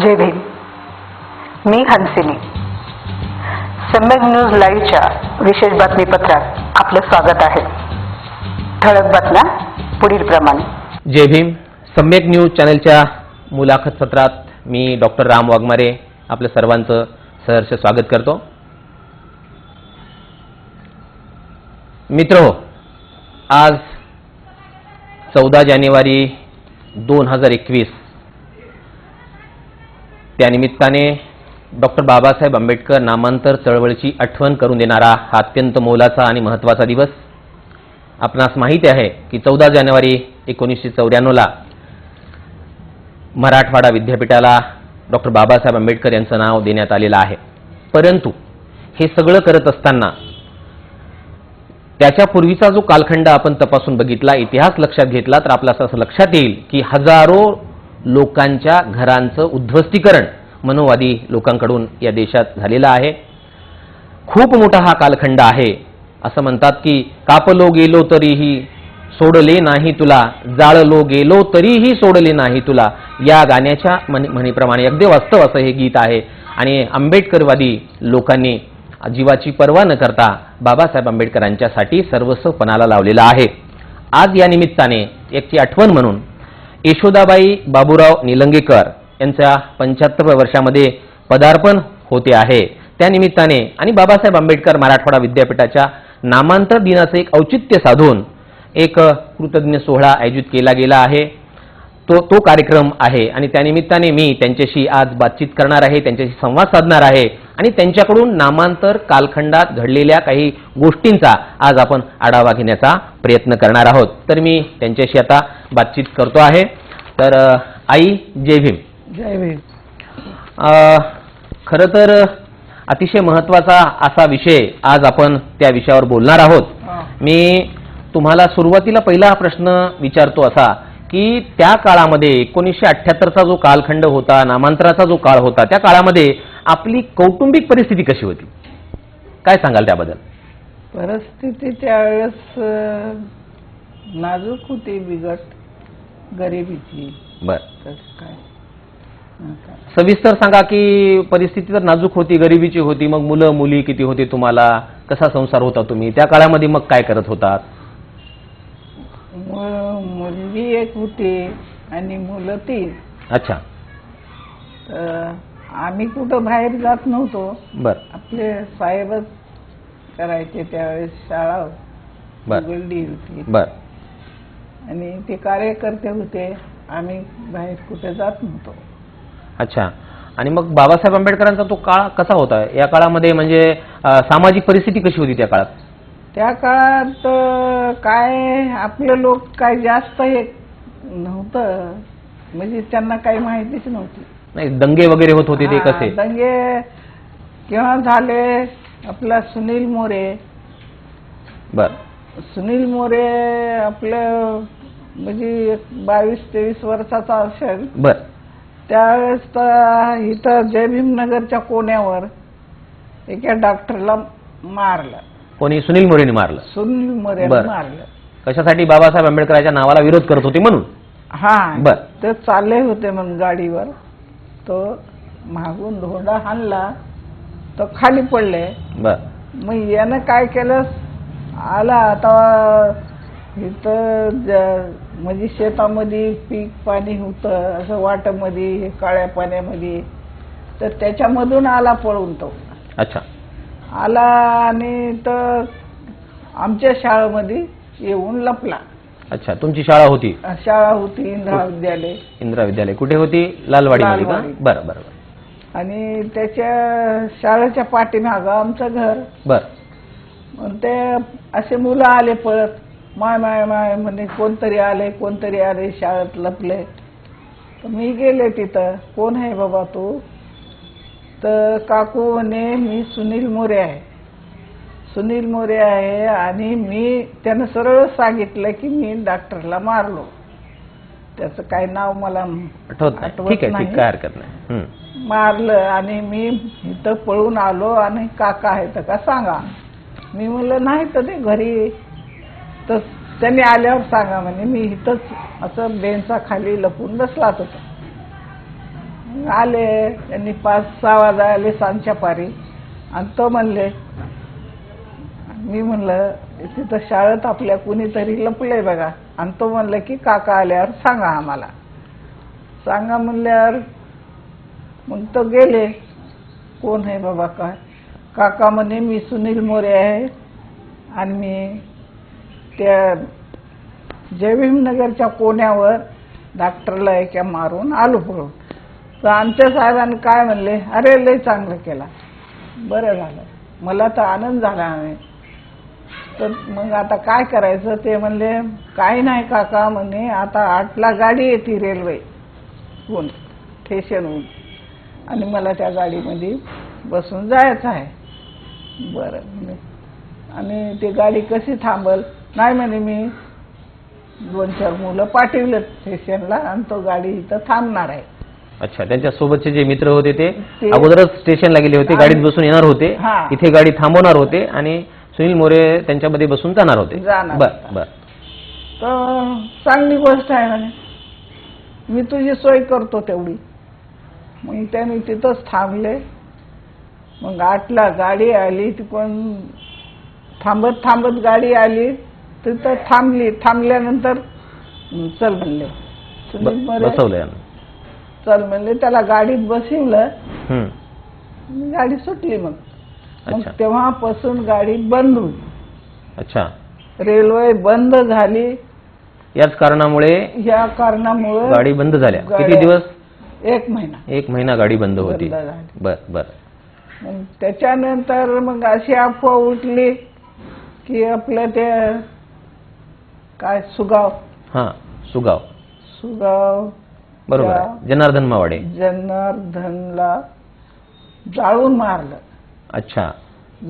जय भीम. मी हंसिनी. सम्यक न्यूज लाईव्हच्या विशेष बातमीपत्रात आपलं स्वागत आहे. ठळक बातम्या पुढील प्रमाणे. जय भीम. सम्यक न्यूज चॅनलच्या मुलाखत सत्रात मी डॉक्टर राम वाघमारे आपल्या सर्वांचं सहर्ष स्वागत करतो. मित्र आज चौदा जानेवारी दोन हजार एकवीस. त्यानिमित्ताने डॉक्टर बाबासाहेब आंबेडकर नामांतर चळवळीची आठवण करून देणारा हा अत्यंत मोलाचा आणि महत्त्वाचा दिवस. आपणास माहिती आहे की चौदा जानेवारी एकोणीसशे चौऱ्याण्णवला मराठवाडा विद्यापीठाला डॉक्टर बाबासाहेब आंबेडकर यांचं नाव देण्यात आलेलं आहे. परंतु हे सगळं करत असताना त्याच्या पूर्वीचा जो कालखंड आपण तपासून बघितला इतिहास लक्षात घेतला तर आपल्याला असं लक्षात येईल की हजारो लोकांच्या घरांचं उद्ध्वस्तीकरण मनोवादी लोकांकडून या देशात झालेलं आहे. खूप मोठा हा कालखंड आहे. असं म्हणतात की कापलो गेलो तरीही सोडले नाही तुला जाळलो गेलो तरीही सोडले नाही तुला. या गाण्याच्या म्हणी म्हणीप्रमाणे अगदी वास्तव असं हे गीत आहे. आणि आंबेडकरवादी लोकांनी जीवाची पर्वा न करता बाबासाहेब आंबेडकरांच्यासाठी सर्वस्व पणाला लावलेला आहे. आज या निमित्ताने याची आठवण म्हणून यशोदाबाई बाबूराव निलंगेकर यांच्या पंच्याहत्तर वर्षामध्ये पदार्पण होते आहे. त्यानिमित्ताने आणि बाबासाहेब आंबेडकर मराठवाडा विद्यापीठाच्या नामांतर दिनाचं एक औचित्य साधून एक कृतज्ञ सोहळा आयोजित केला गेला आहे. तो तो कार्यक्रम आहे आणि त्यानिमित्ताने मी त्यांच्याशी आज बातचीत करणार आहे त्यांच्याशी संवाद साधणार आहे. आणि त्यांच्याकडून नामांतर कालखंडात घडलेल्या काही गोष्टींचा आज आपण आढावा घेण्याचा प्रयत्न करणार आहोत. तर मी त्यांच्याशी आता बातचीत करतो आहे. तर आई जय भीम. जय भीम. खरं तर अतिशय महत्त्वाचा असा विषय आज आपण त्या विषयावर बोलणार आहोत. मी तुम्हाला सुरुवातीला पहिला प्रश्न विचारतो असा की त्या काळामध्ये एकोणीसशे अठ्ठ्याहत्तरचा जो कालखंड होता नामांतराचा जो काळ होता त्या काळामध्ये आपली कौटुंबिक परिस्थिती कशी होती? काय सांगाल त्याबद्दल? परिस्थिती त्यावेळेस अं, नाजूक होती बिगट गरिबीची बर. तसं काय? हं, काय. सविस्तर सांगा की परिस्थिती तर नाजूक होती गरिबीची होती मग मुलं मुली किती होती तुम्हाला? कसा संसार होता तुम्ही? त्या काळामध्ये मग काय करत होतात? मु- मुलगी एक होती आणि मुलं तीन. अच्छा. तर आम्ही कुठं बाहेर जात नव्हतो. बर. आपले साहेबच करायचे त्यावेळेस शाळा बर. उघडली होती बर. आणि ते कार्यकर्ते होते. आम्ही बाहेर कुठे जात नव्हतो. अच्छा. आणि मग बाबासाहेब आंबेडकरांचा तो काळ कसा होता? या काळामध्ये म्हणजे अ, सामाजिक परिस्थिती कशी होती त्या काळात? त्या काळात अं, काय आपले लोक काय जास्त हे नव्हतं. म्हणजे त्यांना काही माहितीच नव्हती. नाही दंगे वगैरे होत होते ते हा, कसे? दंगे केव्हा झाले आपला सुनील मोरे. बर. सुनील मोरे आपलं म्हणजे बावीस तेवीस वर्षाचा असेल. बर. त्यावेळेस तर इथं जय भीमनगरच्या कोण्यावर एका डॉक्टरला मारलं. कोणी? सुनील मोरेने मारलं. सुनील मोरे बरं. मारलं. कशासाठी बाबासाहेब आंबेडकरांच्या नावाला विरोध करत होते म्हणून? हा बर. ते चालले होते म्हणून गाडीवर. तो मागून धोंडा हाणला तो खाली पडले. बर. मग यानं काय केलं? आला आता इथं ज- म्हणजे शेतामध्ये पीक पाणी होतं असं वाटामध्ये हे काळ्या पाण्यामध्ये. तर त्याच्यामधून आला पळून तो. अच्छा. आला आणि तर आमच्या शाळेमध्ये येऊन लपला. अच्छा तुमची शाळा होती? शाळा होती इंदिरा विद्यालय. इंदिरा विद्यालय. कुठे होती? लालवाडीमध्ये का? लालवाडी. बरं बरं बरं. आणि त्याच्या शाळेच्या पाठीमागं आमचं घर. बरं. मग ते असे मुलं आले पळत माय माय माय म्हणे कोणतरी आले कोणतरी आले शाळेत लपले. तर मी गेले तिथं. कोण आहे बाबा तू? तर काकू म्हणे मी सुनील मोरे आहे. सुनील मोरे आहे आणि मी त्यानं सरळ सांगितलं की मी डॉक्टरला मारलो. त्याचं काय नाव मला आठवत नाही. आठवत ठीक आहे नाही. ठीक काय हरकत नाही. हं. मारलं आणि मी इथं पळून आलो आणि काका आहेत का सांगा. मी म्हणलं नाही तर ते घरी. तर त्यांनी आल्यावर सांगा म्हणे मी इथंच असं बेंचा खाली लपून बसलाच होता. आले त्यांनी पाच सहा वाजा आले सांच्या पारी. आणि तो म्हणले मी म्हणलं तिथं शाळेत आपल्या कुणीतरी लपलंय बघा. आणि तो म्हणलं की काका आल्यावर सांगा आम्हाला. सांगा म्हणल्यावर मग तो गेले. कोण आहे बाबा काय काका म्हणे मी सुनील मोरे आहे आणि मी त्या जयभीमनगरच्या कोण्यावर डॉक्टरला एका मारून आलो पळून. तर आमच्या साहेबांनी काय म्हणले अरे लय चांगलं केला. बरं झालं. मला तर आनंद झाला आम्ही. तर मग आता काय करायचं? ते म्हणले काही नाही काका म्हणे आता आठला गाडी येते रेल्वे होऊन स्टेशनहून. आणि मला त्या गाडीमध्ये बसून जायचं आहे. बरं आणि ती गाडी कशी थांबल? नाही म्हणे मी दोन चार मुलं पाठवलं स्टेशनला आणि तो गाडी इथं थांबणार आहे. अच्छा त्यांच्या सोबतचे जे मित्र होते ते अगोदरच स्टेशनला गेले होते गाडीत बसून येणार होते. हा. इथे गाडी थांबवणार होते आणि सुनील मोरे त्यांच्यामध्ये बसून जाणार होते. जाणार. बर. बर. तर चांगली गोष्ट आहे म्हणे. मी तुझी सोय करतो तेवढी. मग त्याने तिथंच थांबले. मग आठला गाडी आली तिकडून थांबत थांबत गाडी आली तिथं थांबली. थांबल्यानंतर हं, चल म्हणले. सुनील ब- मोरे, बसवलं यांना. चल म्हणले त्याला गाडीत बसवलं. हम्म. गाडी सुटली मग. मग अच्छा. तेव्हापासून गाडी बंद होती. अच्छा. रेल्वे बंद झाली. याच कारणामुळे या कारणामुळे गाडी बंद झाल्या. किती गाड्या- दिवस? एक महिना. एक महिना गाडी बंद होती. बंद झाली. बर बर. मग त्याच्यानंतर मग अशी अफवा उठली की आपलं ते काय सुगाव? हा सुगाव. सुगाव बरोबर आहे. जनार्दन मावाडे. जनार्दनला जाळून मारलं. अच्छा.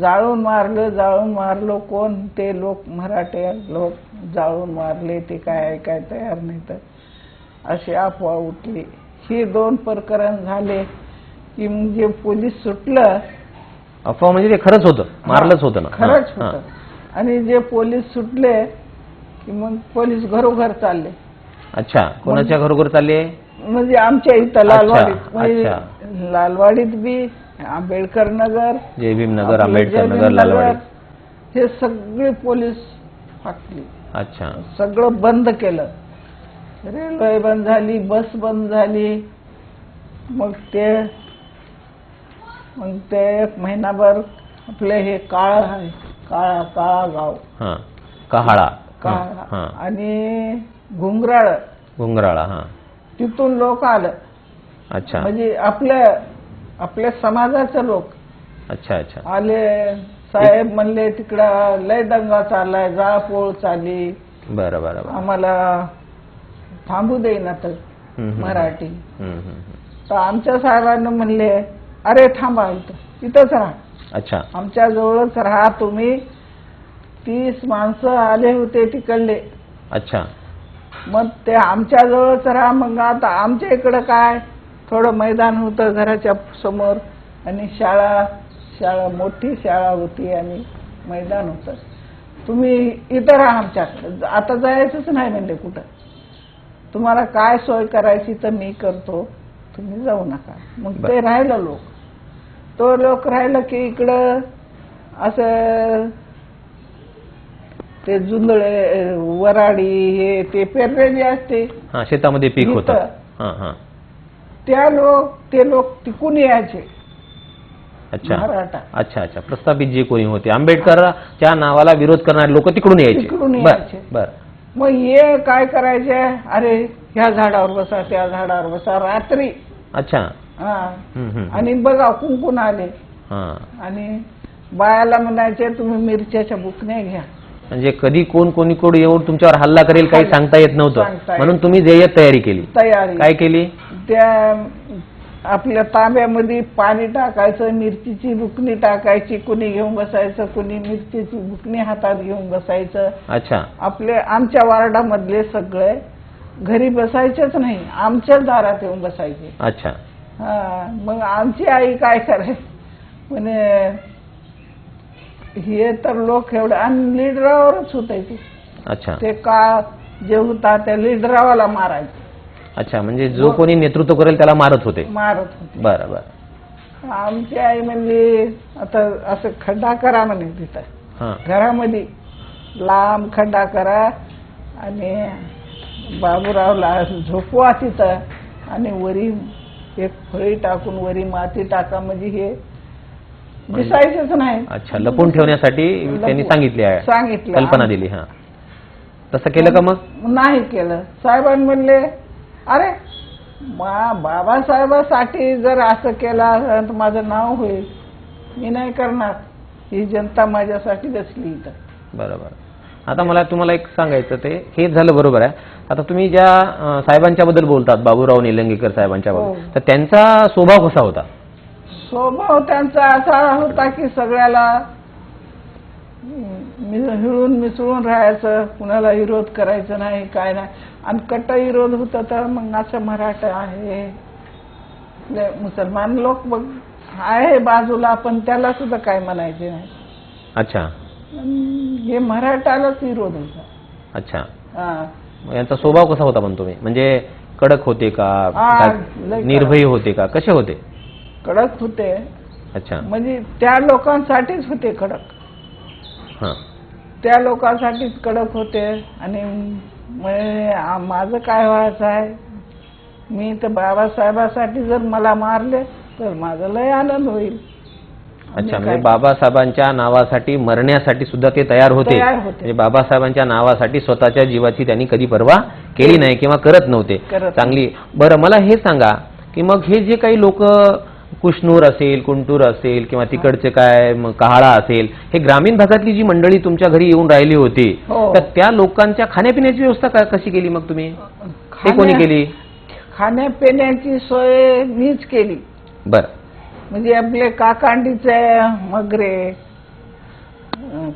जाळून मारलं जाळून मारलं कोण? ते लोक मराठे लोक जाळून मारले ते काय ऐकाय तयार नाही तर. अशी अफवा उठली. ही दोन प्रकरण झाले की मग जे पोलीस सुटलं. अफवा म्हणजे ते खरंच होतं. मारलंच होतं ना. खरंच हा, होतं. आणि जे पोलीस सुटले की मग पोलीस घरोघर चालले. अच्छा. कोणाच्या घरोघर चालले? म्हणजे आमच्या इथं अच्छा, लालवाडीत म्हणजे. लालवाडीत बी आंबेडकर नगर जय भीमनगर आपलं आंबेडकर नगर लालवाडी. हे सगळे पोलीस फाटली. अच्छा. सगळं बंद केलं. रेल्वे बंद झाली बस बंद झाली. मग ते मग ते एक महिनाभर आपले हे काळ आहे काळा काळा गाव. हा. कहाळा. काळा हा. आणि घुंगराळ. घुंगराळा हा. तिथून लोक आलं. अच्छा. म्हणजे आपल्या आपल्या समाजाचे लोक. अच्छा अच्छा. आले साहेब म्हणले तिकडं लय दंगा चाललाय जाळपोळ चालली बरं बरं बरं. आम्हाला थांबू देईना तर हम्म, हम्म. मराठी. हम्म, हम्म, हम्म. तर आमच्या साहेबांना म्हणले अरे थांबा इथं इथंच राहा. अच्छा. आमच्या जवळच राहा तुम्ही. तीस माणसं आले होते तिकडले. अच्छा. मग ते आमच्या जवळच राहा मग आता आमच्या इकडं काय? थोडं मैदान होतं घराच्या समोर आणि शाळा शाळा मोठी शाळा होती आणि मैदान होतं. तुम्ही इथं राहा आमच्याकडं आता जायचंच नाही म्हणले कुठं. तुम्हाला काय सोय करायची तर मी करतो. तुम्ही जाऊ नका. मग ते. राहिलं लोक. तो लोक राहिलं की इकडं असं ते जुंदळे वराडी हे ते पेरलेली असते. हा शेतामध्ये पीक होतं. त्या लोक ते लोक तिकून यायचे. अच्छा. मराठा. अच्छा अच्छा. प्रस्थापित जे कोणी होते? आंबेडकरच्या नावाला विरोध करणारे लोक तिकडून यायचे. तिकडून बर यायचे. बर. मग हे काय करायचे? अरे ह्या झाडावर बसा त्या झाडावर बसा. रात्री. अच्छा. हा. हम्म, हम्म. आणि बघा कुंकून आले. हा. आणि बायाला म्हणायचे तुम्ही मिरच्याच्या बुकण्या घ्या. म्हणजे कधी कोण कोणी कोण येऊन तुमच्यावर हल्ला करेल काही. सांगता येत नव्हतं. येत. म्हणून तुम्ही जय्यत तयारी केली. तयारी. काय केली? त्या आपल्या तांब्यामध्ये पाणी टाकायचं मिरचीची बुकणी टाकायची कुणी घेऊन बसायचं कुणी मिरचीची बुकणी हातात घेऊन बसायचं. अच्छा. आपले आमच्या वार्डामधले सगळे घरी बसायचेच नाही आमच्याच दारात येऊन बसायचे. अच्छा. हा मग आमची आई काय करायची? म्हणे हे तर लोक एवढे आणि लिडरावरच होते ते. अच्छा. ते का जे होता त्या लिडरावाला मारायचे. अच्छा म्हणजे जो कोणी नेतृत्व करेल त्याला मारत होते. मारत होते. बरं बरं. आमची आई म्हणली आता असं खड्डा करा म्हणे तिथं. हां. घरामध्ये लांब खड्डा करा आणि बाबूरावला झोपवा तिथं आणि वरी एक फळी टाकून वरी माती टाका म्हणजे हे दिसायचंच नाही. अच्छा लपून ठेवण्यासाठी त्यांनी. सांगितले आहे. सांगितलं. कल्पना दिली हा. तसं केलं का मग? नाही केलं. साहेबांनी म्हणले अरे मा बाबासाहेबासाठी जर असं केलं तर माझं नाव होईल. मी नाही करणार. ही जनता माझ्यासाठी बसली इथं. बरोबर. आता मला तुम्हाला एक सांगायचं ते. हे झालं बरोबर आहे. आता तुम्ही ज्या साहेबांच्या बद्दल बोलतात बाबूराव निलंगेकर साहेबांच्या हो. बद्दल तर त्यांचा स्वभाव कसा होता? स्वभाव त्यांचा असा होता की सगळ्याला मिळून मिसळून राहायचं कुणाला विरोध करायचं नाही काय नाही. आणि कट्ट विरोध होता तर मग असं मराठा आहे. मुसलमान लोक बघ आहे बाजूला पण त्याला सुद्धा काय म्हणायचे नाही. अच्छा. अन हे मराठालाच विरोध होता. अच्छा. हा. मग यांचा स्वभाव कसा होता पण तुम्ही? म्हणजे कडक होते का? हा, काय लय कडक. निर्भयी होते का? कसे होते? कडक होते. अच्छा. म्हणजे त्या लोकांसाठीच होते कडक. हां. त्या लोकांसाठीच कडक होते आणि माझं काय व्हायचं आहे मी तर बाबासाहेबासाठी जर मला मारले तर माझा लय आनंद होईल अच्छा म्हणजे? बाबासाहेबांच्या नावासाठी मरण्यासाठी सुद्धा ते तयार होते. म्हणजे बाबासाहेबांच्या नावासाठी स्वतःच्या जीवाची त्यांनी कधी पर्वा केली नाही किंवा करत नव्हते चांगली बरं मला हे सांगा की मग हे जे काही लोक कुशनूर असेल कुंटूर असेल किंवा तिकडचे काय कहाळा असेल हे ग्रामीण भागातली जी मंडळी तुमच्या घरी येऊन राहिली होती हो. तर त्या लोकांच्या खाण्यापिण्याची व्यवस्था काय कशी केली मग तुम्ही? हे कोणी केली? खाण्यापिण्याची सोय मीच केली. बर. म्हणजे आपले काकांडीचे मगरे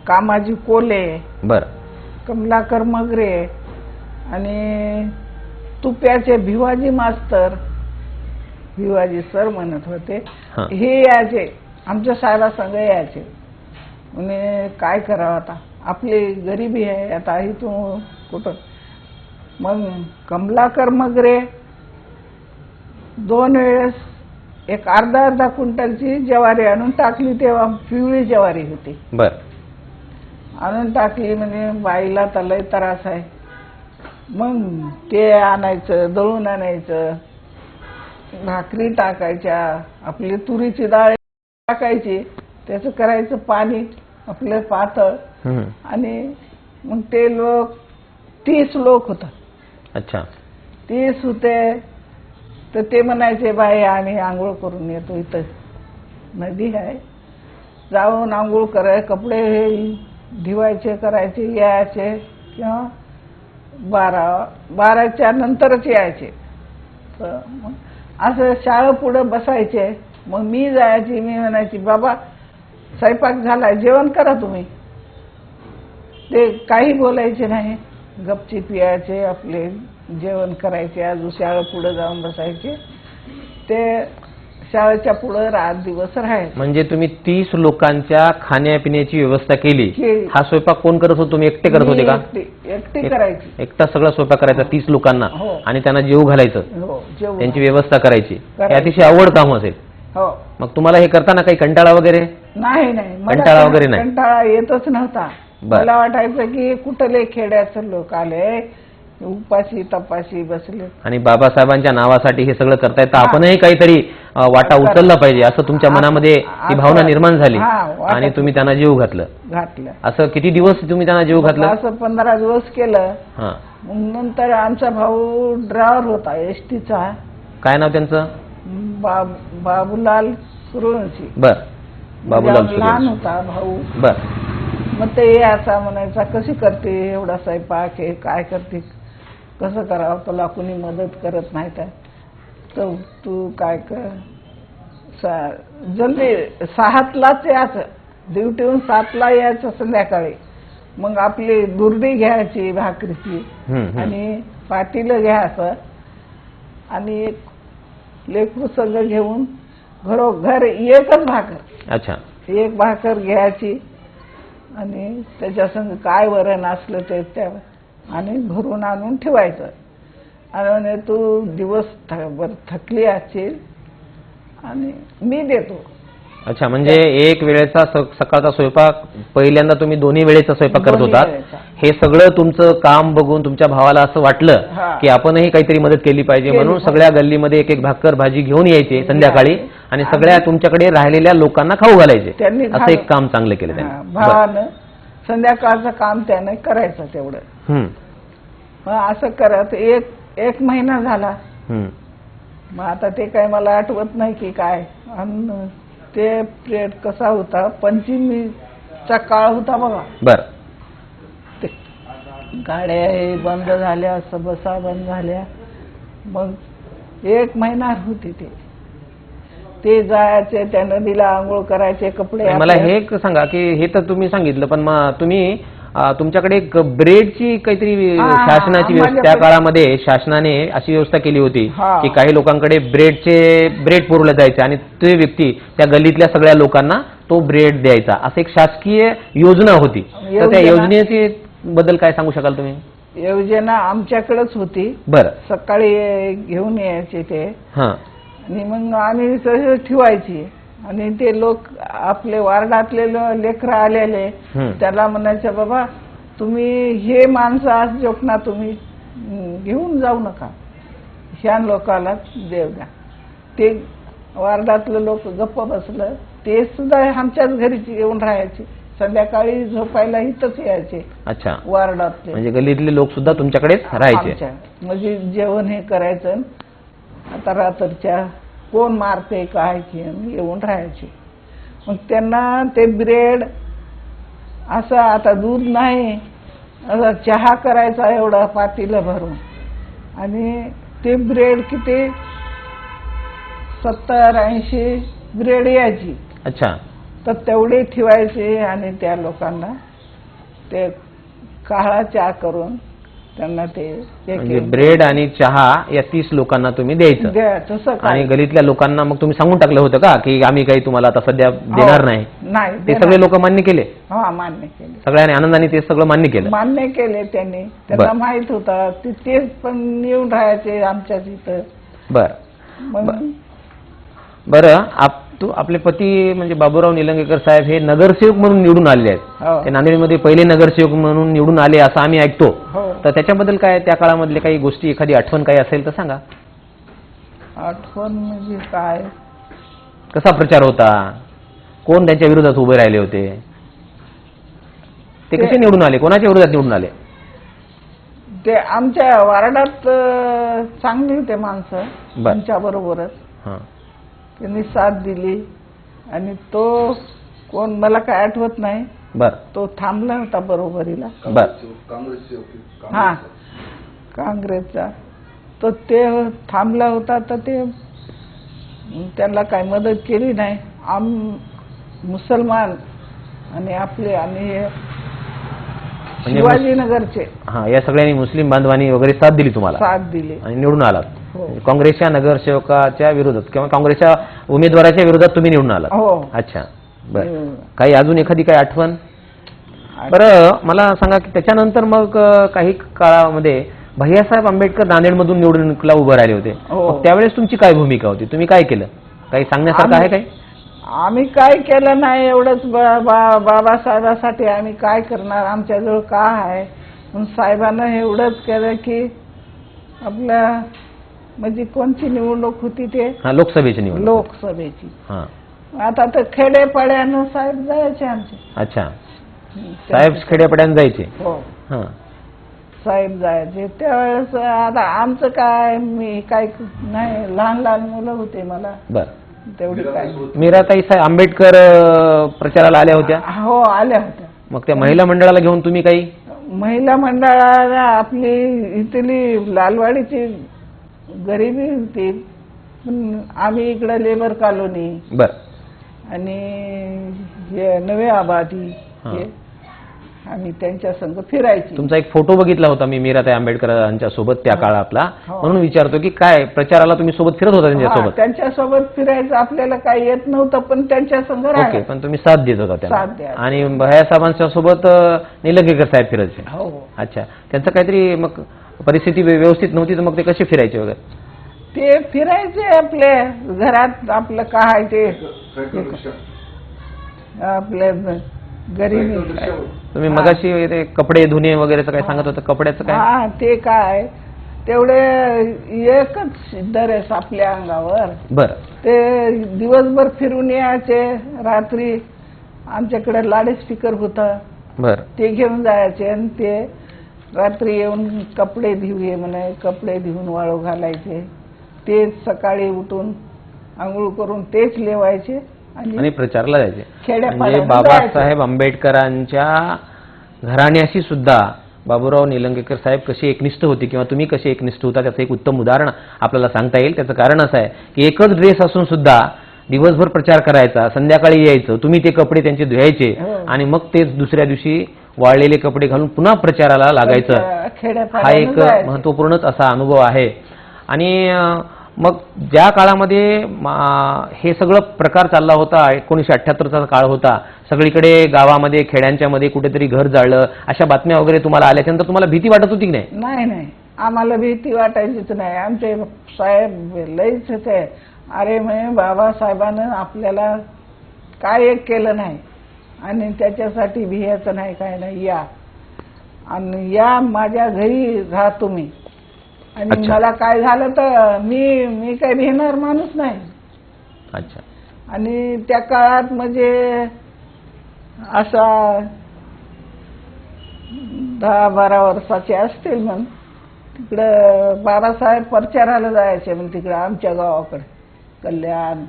कामाजी कोले बर. कमलाकर मगरे आणि तुप्याचे भिवाजी मास्तर भिवाजी सर म्हणत होते हा. हे यायचे आमच्या साहेबा संघ यायचे. म्हणे काय करावं आता? आपली गरिबी आहे आता इथून कुठं? मग कमलाकर मगरे दोन वेळेस एक अर्धा अर्धा क्विंटलची ज्वारी आणून टाकली तेव्हा पिवळी ज्वारी होती. बर. आणून टाकली म्हणजे बाईला तर लय त्रास आहे. मग ते आणायचं दळून आणायचं भाकरी टाकायच्या आपली तुरीची डाळ टाकायची त्याचं करायचं पाणी आपलं पातळ. आणि मग ते लोक तीस लोक होतात. अच्छा. तीस होते तर ते म्हणायचे बाई आम्ही आंघोळ करून येतो इथं. नदी आहे. जाऊन आंघोळ कराय कपडे धुवायचे करायचे यायचे किंवा बारा बाराच्या नंतरच यायचे. तर मग असं शाळा पुढं बसायचे. मग मी जायची मी म्हणायची बाबा स्वयंपाक झाला जेवण करा तुम्ही. ते काही बोलायचे नाही. गपचीप यायचे आपले जेवण करायचे अजून शाळा पुढं जाऊन बसायचे. ते शाळेच्या पुढं रात दिवस राहायचे म्हणजे तुम्ही तीस लोकांच्या खाण्यापिण्याची व्यवस्था केली. केली. हा स्वयंपाक कोण करत होतो? तुम्ही एकटे करत होते मी का? एकटी एकटी एक- करायची. एकटा सगळा स्वयंपाक करायचा तीस लोकांना. हो. आणि त्यांना जेव घालायचं. हो जेवण त्यांची व्यवस्था करायची. हे करायची. अतिशय आवड काम असेल. हो. मग तुम्हाला हे करताना काही कंटाळा वगैरे? नाही नाही. मला कंटाळा वगैरे नाही? कंटाळा येतच नव्हता. बर. मला वाटायचं की कुठले खेड्याचे लोक आले उपाशी तपाशी बसले. आणि बाबासाहेबांच्या नावासाठी हे सगळं करताय तर हा. आपणही काहीतरी वाटा. उचलला पाहिजे असं तुमच्या मनामध्ये ती भावना निर्माण झाली हा, आणि तुम्ही त्यांना जीव घातलं. घातलं. असं किती दिवस तुम्ही त्यांना जीव घातलं? असं पंधरा दिवस केलं. हा. मग नंतर आमचा भाऊ ड्रायव्हर होता एस टीचा काय नाव त्यांचं? बाब बाबूलाल सुरवंशी. बर. बाबूलाल म्हणजे लहान सूर्यवंशी. होता भाऊ. बर. मग ते असा म्हणायचा कशी करते एवढा स्वयंपाक? हे काय करते? कसं करावं? तुला कुणी मदत करत नाही तर. तर तू काय कर? सा- जल्दी सातलाच यायचं ड्युटीहून सातला यायचं संध्याकाळी. मग आपली दुर्डी घ्यायची भाकरीची. आणि पाटीलं घ्यायचं आणि एक लेकरू सगळं घेऊन घरोघर एकच भाकर. अच्छा. एक भाकर घ्यायची आणि त्याच्या संग काय वरण असलं ते त्या आणि भरून आणून ठेवायचं. आणि तू दिवस थकली असशील आणि मी देतो अच्छा म्हणजे एक वेळेचा स- सकाळचा स्वयंपाक पहिल्यांदा तुम्ही दोन्ही वेळेचा स्वयंपाक करत दोन्ही वेळेचा. हे सगळं तुमचं काम बघून तुमच्या भावाला असं वाटलं. की आपणही काहीतरी मदत केली पाहिजे केली म्हणून पाहिजे. सगळ्या गल्लीमध्ये एक एक भाकर भाजी घेऊन यायचे संध्याकाळी. आणि सगळ्या तुमच्याकडे राहिलेल्या लोकांना खाऊ घालायचे त्यांनी असं खाल्लं. एक काम चांगलं केलं हा, त्यांनी बरं. भावानं संध्याकाळचं काम त्याने करायचं तेवढं हम्म, मग असं करत एक एक महिना झाला. मग आता ते काय मला आठवत नाही की काय. आणि ते पिरियड कसा होता? पंचमीचा काळ होता बघा. बरं. ते गाड्या हे बंद झाल्या बसा बंद झाल्या. मग एक महिना होती ते. ते जायचे त्या नदीला आंघोळ करायचे कपडे मला हे एक सांगा की हे तर तुम्ही सांगितलं पण मग तुम्ही अं, तुमच्याकडे एक ब्रेडची काहीतरी हा, शासनाची व्यवस्था त्या काळामध्ये शासनाने अशी व्यवस्था केली होती हा. की काही लोकांकडे ब्रेडचे ब्रेड पुरवलं जायचे आणि ते व्यक्ती त्या गल्लीतल्या सगळ्या लोकांना तो ब्रेड द्यायचा. असं एक शासकीय योजना होती. तर त्या योजना- योजनेची बद्दल काय सांगू शकाल तुम्ही? योजना आमच्याकडेच होती. बरं. सकाळी घेऊन यायचे ते. हां. आणि मग आम्ही तसे ठेवायची. आणि ते लोक आपले वार्डातले लेकर आलेले. त्याला म्हणायचं बाबा तुम्ही हे माणसं आज जोकना तुम्ही घेऊन जाऊ नका. ह्या लोकाला देव द्या. ते वार्डातलं लोक गप्प बसलं. ते सुद्धा आमच्याच घरी येऊन राहायचे. संध्याकाळी झोपायला इथंच यायचे. अच्छा. वार्डातले. म्हणजे गल्लीतले लोक सुद्धा तुमच्याकडेच राहायचे. म्हणजे जेवण हे करायचं. आता रात्रीच्या कोण मारते काय येऊन राहायचे. मग त्यांना ते ब्रेड असं आता दूध नाही असं चहा करायचा एवढा पातीला भरून. आणि ते ब्रेड किती? सत्तर ऐंशी ब्रेड यायची. अच्छा. तर तेवढे ठेवायचे आणि त्या लोकांना ते काळा चहा करून त्यांना ते म्हणजे ब्रेड आणि चहा या तीस लोकांना तुम्ही द्यायचं. द्या तसं आणि काय गलीतल्या लोकांना मग तुम्ही सांगून टाकलं होतं का की आम्ही काही तुम्हाला आता सध्या देणार हो. नाही. नाही ते देणार. सगळे लोक मान्य केले? हा मान्य केले. सगळ्यांनी आनंदाने ते सगळं मान्य केलं. मान्य केले त्यांनी. त्यांना बर. माहीत होता. ते तेच पण येऊन राहायचे आमच्या तिथं. बर. मग बरं आप तू आपले पती म्हणजे बाबूराव निलंगेकर साहेब हे नगरसेवक म्हणून निवडून आलेले आहेत. हो. ते नांदेडमध्ये पहिले नगरसेवक म्हणून निवडून आले असं आम्ही ऐकतो. हो. तर त्याच्याबद्दल काय त्या काळामधले काही गोष्टी एखादी आठवण काही असेल तर सांगा. आठवण म्हणजे काय? कसा प्रचार होता? कोण त्यांच्या विरोधात उभे राहिले होते? ते ते- कसे निवडून आले? कोणाच्या विरोधात निवडून आले? ते आमच्या वार्डात अं, चांगली होते माणसं बर. आमच्या बरोबरच हां. त्यांनी साथ दिली आणि तो कोण मला काय आठवत नाही बर. तो थांबला होता बरोबरीला. बर. हा. काँग्रेसचा. तर ते थांबला होता तर ते त्यांना काय मदत केली नाही. आम मुसलमान आणि आपले आणि हे म्हणजे शिवाजीनगरचे. हा या सगळ्यांनी मुस्लिम बांधवांनी वगैरे साथ दिली तुम्हाला? साथ दिले. आणि निवडून आलात? काँग्रेसच्या नगरसेवकाच्या विरोधात किंवा काँग्रेसच्या उमेदवाराच्या विरोधात तुम्ही निवडून आलात. हो. अच्छा. बर. काही अजून एखादी काही आठवण? बरं मला सांगा की त्याच्यानंतर मग अं, काही काळामध्ये भैयासाहेब आंबेडकर नांदेडमधून निवडणुकीला उभे राहिले होते. हो. मग त्यावेळेस तुमची काय भूमिका होती? तुम्ही काय केलं? काही सांगण्यासारखं आहे काही? आम्ही काय केलं नाही एवढंच बा- बा- बाबासाहेबासाठी आम्ही काय करणार? आमच्याजवळ काय आहे? साहेबांना एवढंच केलं की आपल्या म्हणजे कोणती निवडणूक होती ते हा लोकसभेची निवडणूक. लोकसभेची. हा. आता तर खेडेपाड्यानं साहेब जायचे आमचे. अच्छा. हं, साहेब खेड्यापड्यानं जायचे? हो. हा. साहेब जायचे. त्यावेळेस आता आमचं काय मी काय नाही लहान लहान मुलं होते मला. बर. तेवढी काय मीराताई साहेब आंबेडकर अं, प्रचाराला आल्या होत्या? हो आल्या होत्या. मग त्या महिला मंडळाला घेऊन तुम्ही काही? महिला मंडळाला आपली इथली लालवाडीची गरिबी होती पण आम्ही इकडं लेबर कॉलोनी बर. आणि हे नवे आबादी हा. हे आम्ही त्यांच्या संग फिरायची. तुमचा एक फोटो बघितला होता मी मीराताई आंबेडकरांच्या सोबत त्या काळातला. हो. म्हणून विचारतो की काय प्रचाराला तुम्ही सोबत फिरत होता हा, त्यांच्यासोबत त्यांच्यासोबत फिरायचं आपल्याला काही येत नव्हतं पण त्यांच्या संग ओके राहायचं. पण तुम्ही साथ देत होता साथ त्यांना द्यायची. आणि भया साहेबांच्या सोबत अं, निलंगेकर साहेब फिरायचे. हो. अच्छा. त्यांचं काहीतरी मग परिस्थिती व्य- व्यवस्थित नव्हती तर मग ते कसे फिरायचे वगैरे? ते फिरायचे आपले घरात आपलं काय ते आपले गरीबी तुम्ही मगाशी ते कपडे धुणे वगैरेचं काय सांगत होतं कपड्याचं काय? हा ते काय? तेवढे एकच ड्रेस आपल्या अंगावर. बरं. ते दिवसभर फिरून यायचे रात्री आमच्याकडे लाडे स्पीकर होता. बरं. ते घेऊन जायचे आणि ते रात्री येऊन कपडे धुऊ ये म्हणे कपडे धुवून वाळू घालायचे. तेच सकाळी उठून आंघोळ करून तेच लेवायचे आणि प्रचारला जायचे. म्हणजे बाबासाहेब आंबेडकरांच्या घराण्याशी सुद्धा बाबूराव निलंगेकर साहेब कशी एकनिष्ठ होती किंवा तुम्ही कशी एकनिष्ठ होता त्याचं एक उत्तम उदाहरण आपल्याला सांगता येईल. त्याचं कारण असं आहे की एकच ड्रेस असून सुद्धा दिवसभर प्रचार करायचा संध्याकाळी यायचं तुम्ही ते कपडे त्यांचे धुवायचे हो. आणि मग तेच दुसऱ्या दिवशी वाळलेले कपडे घालून पुन्हा प्रचाराला लागायचं. हा एक. महत्वपूर्णच असा अनुभव आहे. आणि मग ज्या काळामध्ये हे सगळं प्रकार चालला होता एकोणीसशे अठ्ठ्याहत्तरचा काळ होता सगळीकडे गावामध्ये खेड्यांच्या मध्ये कुठेतरी घर जाळलं अशा बातम्या वगैरे तुम्हाला आल्याच्यानंतर तुम्हाला भीती वाटत होती की नाही? नाही नाही. आम्हाला भीती वाटायचीच नाही. आमचे साहेब लईच होते. अरे म्हणे बाबासाहेबानं आपल्याला काय एक केलं नाही. आणि त्याच्यासाठी भियायचं नाही काय नाही या. आणि या माझ्या घरी राहा तुम्ही. आणि अच्छा. मला काय झालं तर मी मी काही भिणार माणूस नाही. अच्छा. आणि त्या काळात म्हणजे असा दहा बारा वर्षाचे असतील मग. तिकडं बाबासाहेब प्रचाराला जायचे मग तिकडं आमच्या गावाकडे. कल्याण.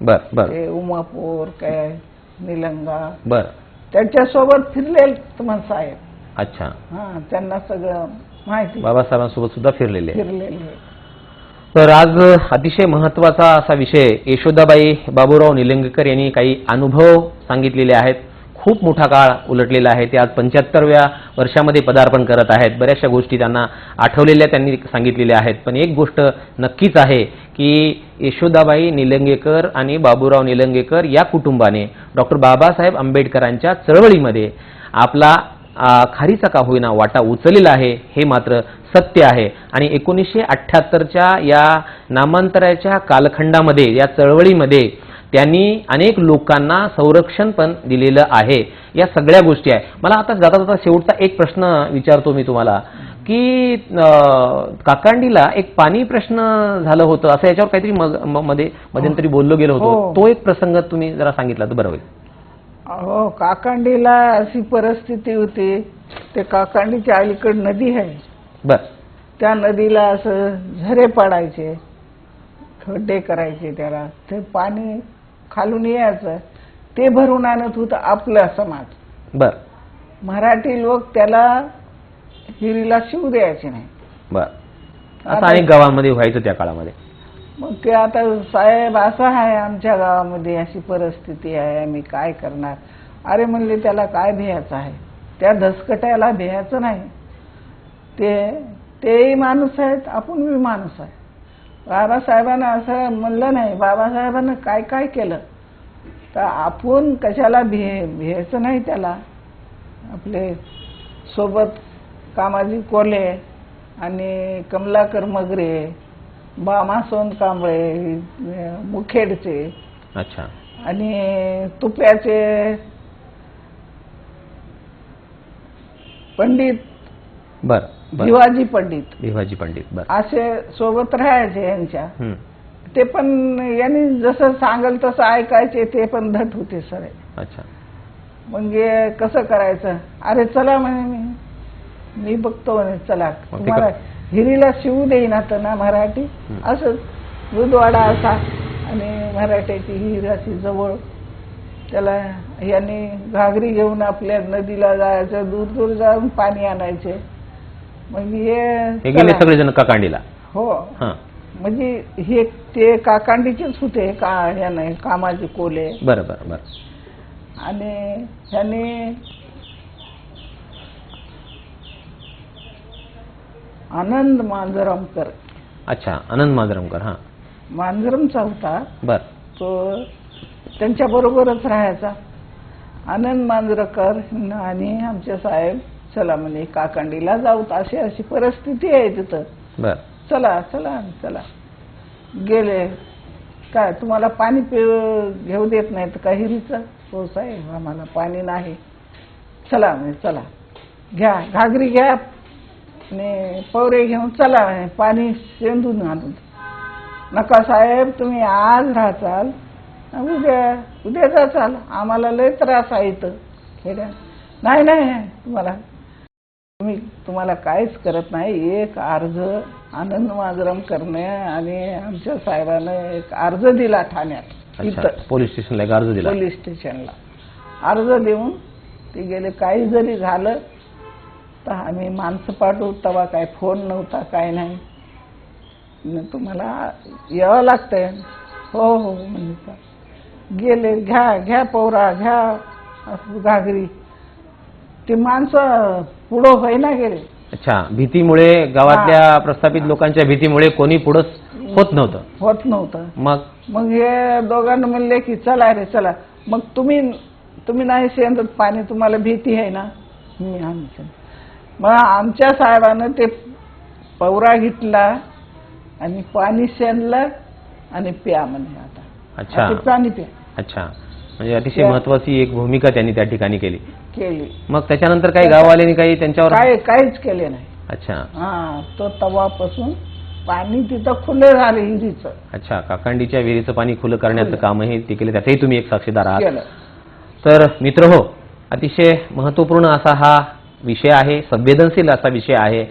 बर बर. ते उमापूर काय. निलंगा. बर. त्यांच्यासोबत फिरले तुम्हाला साहेब. अच्छा. हा त्यांना सगळं माहिती. बाबासाहेबांसोबत सुद्धा फिरलेले. फिरलेले. तर आज अतिशय महत्त्वाचा असा विषय यशोदाबाई बाबूराव निलंगेकर यांनी काही अनुभव सांगितलेले आहेत. खूप मोठा काळ उलटलेला आहे. ते आज पंच्याहत्तरव्या वर्षामध्ये पदार्पण करत आहेत. बऱ्याचशा गोष्टी त्यांना आठवलेल्या त्यांनी सांगितलेल्या आहेत. पण एक गोष्ट नक्कीच आहे की यशोदाबाई निलंगेकर आणि बाबूराव निलंगेकर या कुटुंबाने डॉक्टर बाबासाहेब आंबेडकरांच्या चळवळीमध्ये आपला खारीचा का होईना वाटा उचललेला आहे हे मात्र सत्य आहे. आणि एकोणीसशे अठ्ठ्याहत्तरच्या या नामांतराच्या कालखंडामध्ये या चळवळीमध्ये त्यांनी अनेक लोकांना संरक्षण पण दिलेलं आहे. या सगळ्या गोष्टी आहे. मला आता जाता जाता शेवटचा एक प्रश्न विचारतो मी तुम्हाला की काकांडीला एक पाणी प्रश्न झालं होतं असं याच्यावर काहीतरी मग- मध्ये मध्यंतरी बोललो गेलो होतो. हो. तो एक प्रसंग तुम्ही जरा सांगितला तर बरं होईल. हो काकांडीला अशी परिस्थिती होती ते काकांडीच्या अलीकड नदी आहे. बर. त्या नदीला असं झरे पडायचे खड्डे करायचे त्याला. ते पाणी खालून यायचं ते भरून आणत होतं आपला समाज बर. मराठी लोक त्याला हिरीला शिव द्यायचे नाही. बर. असं अनेक गावांमध्ये व्हायचं त्या काळामध्ये. मग ते आता साहेब असं आहे आमच्या गावामध्ये अशी परिस्थिती आहे आम्ही काय करणार? अरे म्हणले त्याला काय भ्यायचं आहे? त्या धसकट्याला भ्यायचं नाही. ते तेही माणूस आहेत आपण बी माणूस आहे. बाबासाहेबांना असं म्हणलं नाही. बाबासाहेबांना काय काय केलं? तर आपण कशाला भे भ्यायचं नाही त्याला? आपले सोबत कामाजी कोले आणि कमलाकर मगरे बामा सोनकांबळे मुखेडचे अच्छा. आणि तुप्याचे पंडित बर. भिवाजी पंडित. भिवाजी पंडित बर. असे सोबत राहायचे यांच्या. ते पण यांनी जसं सांगल तसं ऐकायचे ते पण धट होते सर अच्छा. मग कसं करायचं? अरे चला म्हणे मी. मी बघतो म्हणे चला. तुम्हाला हिरीला शिवू देईना तर ना मराठी. असंच. दुधवाडा असा. आणि मराठ्याची हिर अशी जवळ. त्याला यांनी घागरी घेऊन आपल्या नदीला जायचं दूर दूर जाऊन पाणी आणायचे. मग मी सगळे जण काकांडीला. हो. म्हणजे हे ते काकांडीचेच होते का ह्या नाही कामाचे कोले. बरोबर बर आणि ह्याने आनंद मांजरमकर. अच्छा आनंद मांजरमकर हा. मांजरमचा होता. बर. तो त्यांच्या बरोबरच राहायचा. आनंद मांजरकर आणि आमचे साहेब चला म्हणे काकंडीला जाऊ अशी अशी परिस्थिती आहे तिथं. बर. चला चला चला. गेले. काय तुम्हाला पाणी पिऊ घेऊ देत नाहीत का हिरीचं? हो साहेब आम्हाला पाणी नाही. चला म्हणे चला. घ्या घागरी घ्या. आणि पवरे घेऊन चला म्हणे पाणी शेंदून आणून नका साहेब तुम्ही आज राहचाल उद्या उद्या जाचाल आम्हाला लय त्रास आहे इथं. खेड्यात नाही नाही तुम्हाला तुम्ही तुम्हाला काहीच करत नाही. एक अर्ज आनंद माजरम करणे आणि आमच्या साहेबानं एक अर्ज दिला ठाण्यात. अच्छा इथं. पोलीस स्टेशनला एक अर्ज दिला. पोलीस स्टेशनला. अर्ज देऊन ते गेले. काही जरी झालं तर आम्ही माणसं पाठवू. तेव्हा काय फोन नव्हता काय नाही. न तुम्हाला यावं लागतंय. हो हो म्हणजे गेले. घ्या घ्या पौरा घ्या असं घागरी. ते माणसं पुढं होईना गेले. अच्छा भीतीमुळे गावातल्या प्रस्थापित लोकांच्या भीतीमुळे कोणी पुढं होत नव्हतं. होत नव्हतं. मग? मग हे दोघांना म्हणले की चला रे चला. मग तुम्ही तुम्ही नाही शेंदत पाणी तुम्हाला भीती आहे ना? मी आमचं मग आमच्या साहेबानं ते पवरा घेतला आणि पाणी शेंदलं आणि प्या म्हणे आता. अच्छा. पाणी प्या. अच्छा. म्हणजे अतिशय महत्वाची एक भूमिका त्यांनी त्या ठिकाणी केली. केली. मग त्याच्यानंतर काही गाववाल्यांनी काही त्यांच्यावर काय काहीच केले नाही. अच्छा. हा तो तवापासून पाणी तिथं खुले झाले हिरीचं अच्छा काकांडीच्या विहिरीचं पाणी खुलं करण्याचं. कामही ते केलं त्याचंही तुम्ही एक साक्षीदार आहात. केलं. तर मित्र हो अतिशय महत्त्वपूर्ण असा हा विषय आहे संवेदनशील असा विषय आहे.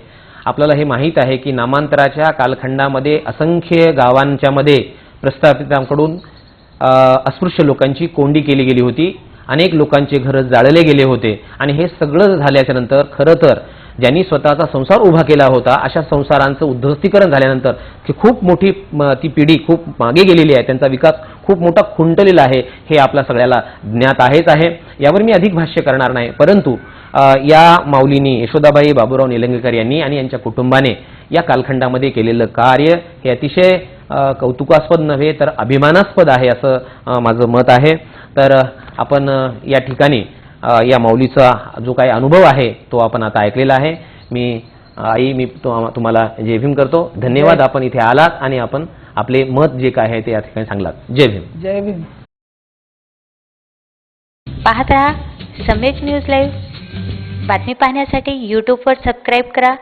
आपल्याला हे माहीत आहे की नामांतराच्या कालखंडामध्ये असंख्य गावांच्या मध्ये प्रस्थापितांकडून अस्पृश्य लोकांची कोंडी केली गेली होती. अनेक लोकांचे घरं जाळले गेले होते. आणि हे सगळं झाल्याच्यानंतर खरं तर ज्यांनी स्वतःचा संसार उभा केला होता अशा संसारांचं उद्ध्वस्तीकरण झाल्यानंतर की खूप मोठी ती पिढी खूप मागे गेलेली आहे. त्यांचा विकास खूप मोठा खुंटलेला आहे हे आपल्या सगळ्याला ज्ञात आहेच आहे. यावर मी अधिक भाष्य करणार नाही. परंतु या माऊलींनी यशोदाबाई बाबूराव निलंगेकर यांनी आणि यांच्या कुटुंबाने या कालखंडामध्ये केलेलं कार्य हे अतिशय कौतुकास्पद नव्हे तर अभिमानास्पद आहे असं अ, माझं मत आहे. तर आपण या ठिकाणी या माऊलीचा जो काही अनुभव आहे तो आपण आता ऐकलेला आहे. मी आई मी तो- तुम्हाला जय भीम करतो. धन्यवाद आपण इथे आलात आणि आपण आपले मत जे काय आहे ते या ठिकाणी सांगलात. जय भीम. जय भीम. पाहत रहा सम्यक न्यूज लाईव्ह. बातमी पाहण्यासाठी यूट्यूबवर सबस्क्राईब करा.